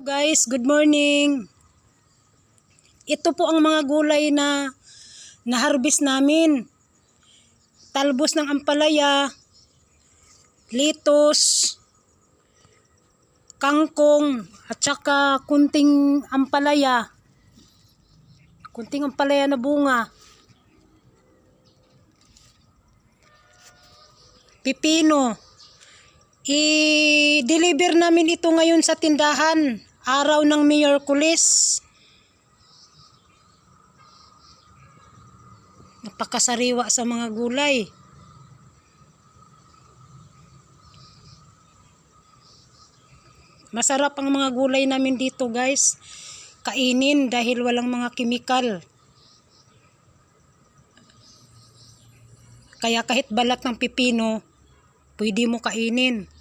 Guys, good morning. Ito po ang mga gulay na na-harvest namin. Talbos ng ampalaya, litos, kangkong, at saka kunting ampalaya. Kunting ampalaya na bunga. Pipino. I-deliver namin ito ngayon sa tindahan. Araw ng Miyerkules. Napakasariwa sa mga gulay. Masarap ang mga gulay namin dito guys. Kainin dahil walang mga kimikal. Kaya kahit balat ng pipino, pwede mo kainin.